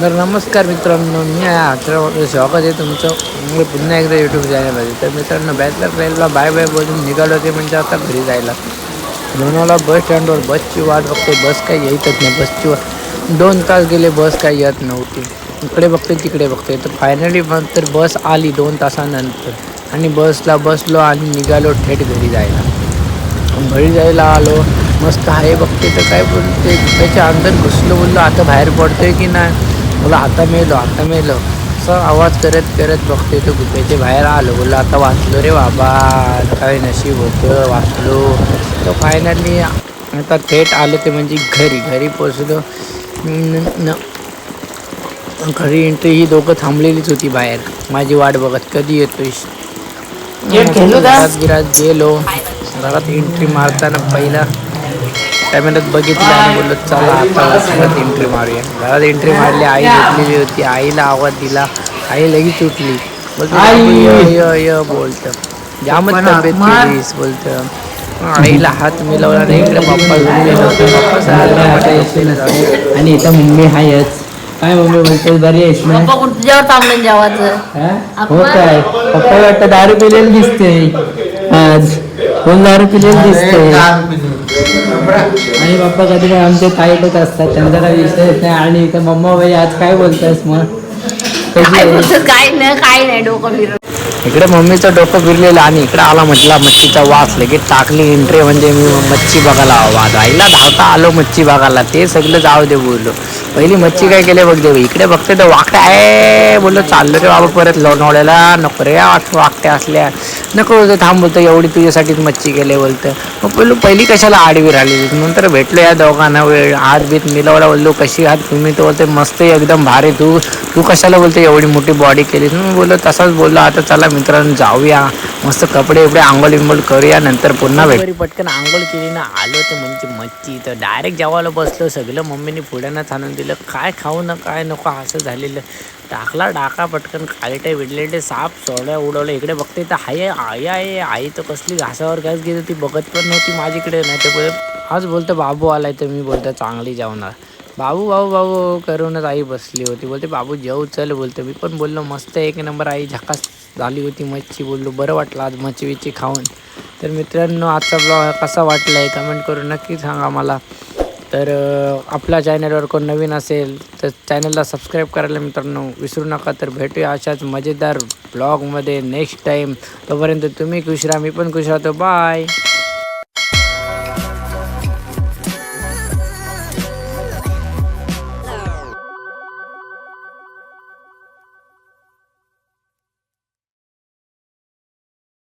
तर नमस्कार मित्रांनो मी आहे अठरा स्वागत आहे तुमचं मी पुन्हा एकदा यूट्यूब चॅनलमध्ये तर मित्रांनो बॅचलर प्लेनला बाय बाय बोलून निघालो ते म्हणजे आता घरी जायला. लोणावळा बस स्टँडवर बसची वाट बघते. बस काही येतच नाही. बसची वाट दोन तास गेले बस काही येत नव्हती. इकडे बघते तिकडे बघते. तर फायनली तर बस आली दोन तासानंतर. आणि बसला बसलो आणि निघालो थेट घरी जायला. घरी जायला आलो. मस्त आहे बघते. तर काय बोलते? त्याच्या अंदर घुसलो बोललो आता बाहेर पडतोय की नाही? बोला आता मेलो आता मेलो. असं आवाज करत करत बघते तो गुप्याचे बाहेर आलो. बोललो आता वाचलो रे बाबा. काय नशीब होतं? वाचलो. तर फायनली आता थेट आलो ते म्हणजे घरी. घरी पोचलो घरी एंट्री ही दोघं थांबलेलीच होती बाहेर. माझी वाट बघत कधी येतोय गेट खेळलो का? घरात गिरात गेलो. घरात एंट्री मारताना पहिला कॅमेऱ्यात बघितलं आणि बोललो चला आता घरात एंट्री मारूया. घरात एंट्री मारली आई झोपलेली होती. आईला आवाज दिला. आई लगेच उठली. बोलते आई! "बाबू, य य य बोलतं. जामच तब्येत मार. केलीस बोलतं. आईला हात मिळवला नाही इकडे पप्पा. आणि इथं मम्मी आहेच. काय मम्मी बोलते बरी आहेस ना? पप्पा कुठं तुझ्यावर थांबलं जेवायचं हा? हो काय? पप्पा वाटतं दारू पिलेलं दिसते. आज. कोण दारू पिलेलं दिसते? आणि पप्पा कधी काय आमचे ताईटच असतात त्यांचा काही विषयच नाही. आणि इथं मम्मा बाई आज काय बोलतायस मग? कशी काय आहे? बोलतात काय नाही काय नाही डोकं फिरत इकडे मम्मीचं डोकं फिरलेलं आणि इकडे आला म्हटला मच्छीचा वास लगेच टाकली एंट्री म्हणजे मी मच्छी बघायला हवा आईला धावता आलो मच्छी बघायला. ते सगळं जाऊ दे बोललो. पहिली मच्छी काय केले बघ दे इकडे बघते तर वाकड्या आहे. बोललो चाललो रे बाबा परत लोणावळ्याला. नको रे वाक- वाकट्या असल्या. नको बोलतो थांब बोलतो एवढी तुझ्यासाठीच मच्छी केले बोलतं. मग बोललो पहिली कशाला आडवी राहिली नंतर भेटलो या दोघांना वेळ हात बीत मिलवला बोललो कशी हात तुम्ही? तर बोलते मस्त आहे, एकदम भारी. तू तू कशाला बोलते एवढी मोठी बॉडी केलीस? मी बोललो तसाच बोललो. आता चला मित्रांनो जाऊया. मस्त कपडे बिपडे आंघोळ बिंघोळ करूया नंतर पुन्हा भेट. पटकन आंघोळ केली ना आलो ते म्हणजे मच्छी तर डायरेक्ट जेवायला बसलो सगळं मम्मीने पुढ्यानं आणून दिलं काय खाऊ ना काय नको असं झालेलं. टाकला डाका पटकन खालटे विडलेटे साप सोड्या उडवलं इकडे बघते तर हाय आई आहे आई तर कसली घासावर घास घेत होती बघत पण नव्हती माझ्याकडे. नाही तर बोलत आज बोलतो बाबू आलाय तर मी बोलतो चांगली जेवणार. बाबू बाबू बाबू करूनच आई बसली होती. बोलते बाबू जेव चल बोलतो. मी पण बोललो मस्त एक नंबर आई झकास. झाली होती मच्छी बोललो बरं वाटलं आज मच्छी विच्छी खाऊन. तर मित्रांनो आजचा ब्लॉग कसा वाटला आहे कमेंट करून नक्की सांगा मला. तर आपल्या चॅनलवर कोण नवीन असेल तर चॅनलला सबस्क्राईब करायला मित्रांनो विसरू नका. तर भेटूया अशाच मजेदार ब्लॉगमध्ये नेक्स्ट टाईम तोपर्यंत तुम्ही खुश राहा मी पण खुश राहतो. बाय